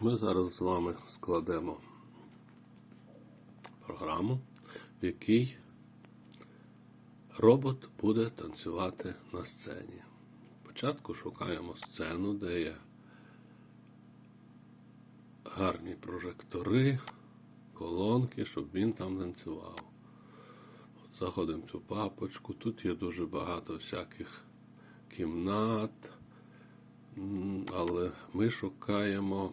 Ми зараз з вами складемо програму, в якій робот буде танцювати на сцені. Спочатку шукаємо сцену, де є гарні прожектори, колонки, щоб він там танцював. От заходимо в цю папочку. Тут є дуже багато всяких кімнат, але ми шукаємо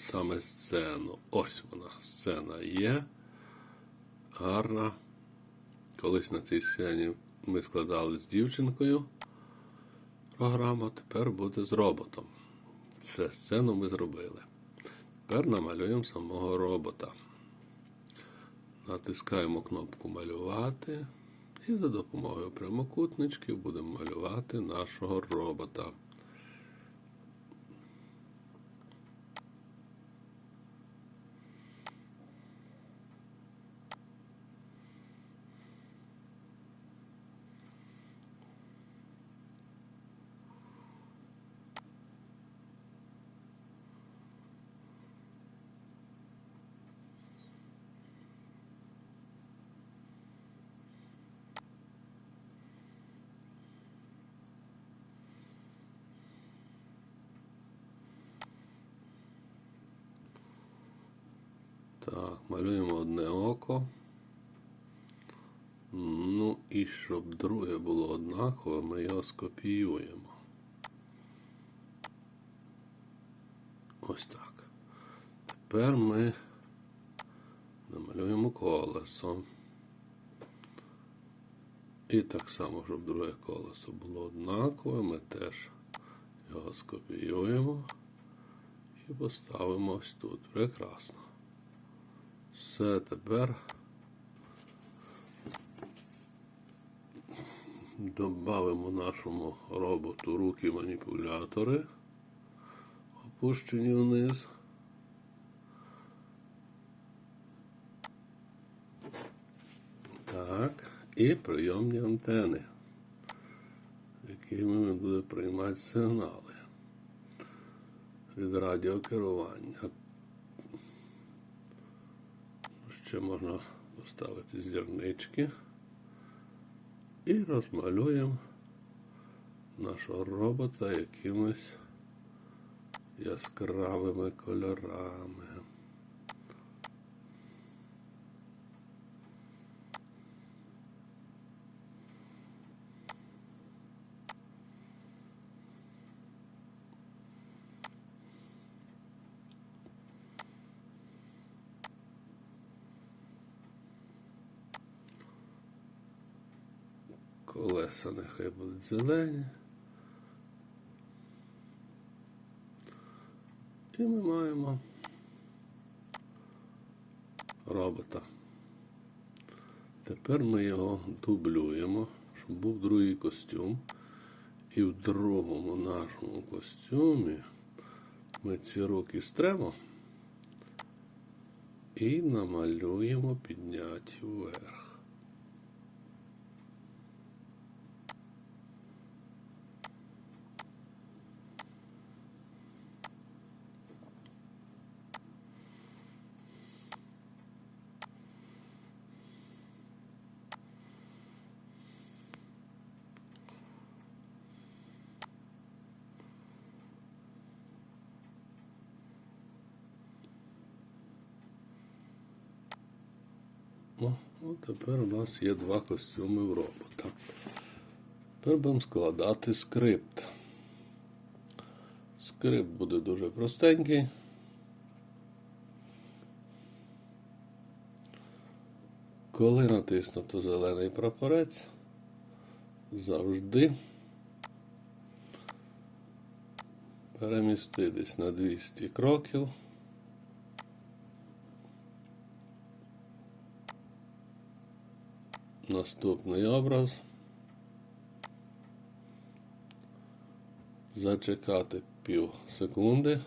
саме сцену. Ось вона, сцена є. Гарна. Колись на цій сцені ми складали з дівчинкою програму, тепер буде з роботом. Це сцену ми зробили. Тепер намалюємо самого робота. Натискаємо кнопку малювати і за допомогою прямокутничків будемо малювати нашого робота. Так, малюємо одне око. Ну і щоб друге було однакове, ми його скопіюємо. Ось так. Тепер ми намалюємо колесо. І так само, щоб друге колесо було однакове, ми теж його скопіюємо і поставимо ось тут. Прекрасно. Все тепер додамо нашому роботу руки маніпулятори, опущені вниз. Так, і прийомні антени, якими буде приймати сигнали від радіокерування. Ще можна поставити зірнички і розмалюємо нашого робота якимось яскравими кольорами. Колеса нехай будуть зелені. І ми маємо робота. Тепер ми його дублюємо, щоб був другий костюм. І в другому нашому костюмі ми ці руки стремо і намалюємо підняті вверх. О, от тепер у нас є два костюми в робота. Тепер будемо складати скрипт. Скрипт буде дуже простенький. Коли натиснуто зелений прапорець, завжди переміститись на 200 кроків. Наступний образ. Зачекати пів секунди.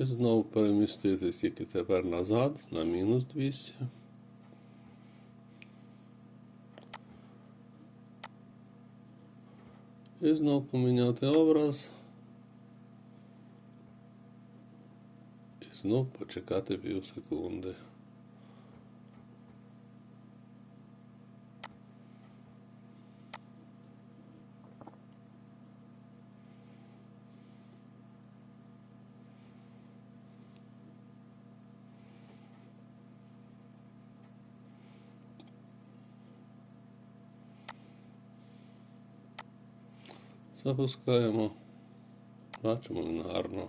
І знову переміститись тільки тепер назад на мінус 200. І знову поміняти образ. І знов почекати пів секунди. Запускаємо. Бачимо, він гарно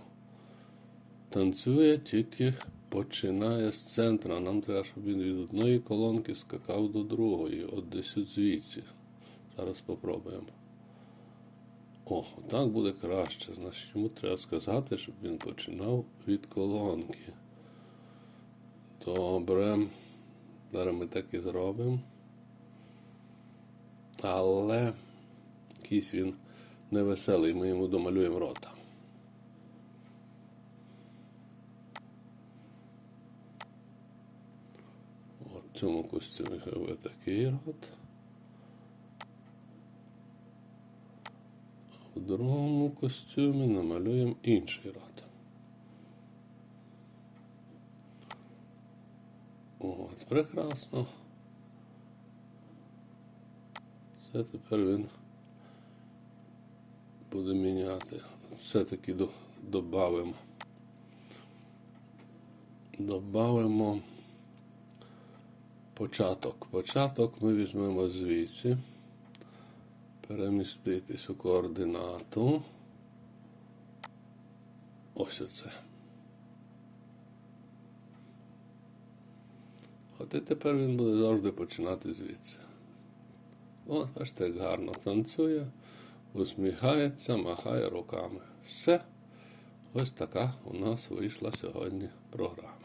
танцює, тільки починає з центра. Нам треба, щоб він від одної колонки скакав до другої. От десь от звідси. Зараз спробуємо. О, так буде краще. Значить, йому треба сказати, щоб він починав від колонки. Добре. Зараз ми так і зробимо. Але якийсь він невеселий, ми йому домалюємо рота. От в цьому костюмі хай такий рот. А в другому костюмі намалюємо інший рот. От, прекрасно. Все тепер він буде міняти. Все-таки до, добавимо. Початок. Початок ми візьмемо звідси. Переміститись у координату. Ось оце. От і тепер він буде завжди починати звідси. О, бачите, як гарно танцює, усміхається, махає руками. Все. Ось така у нас вийшла сьогодні програма.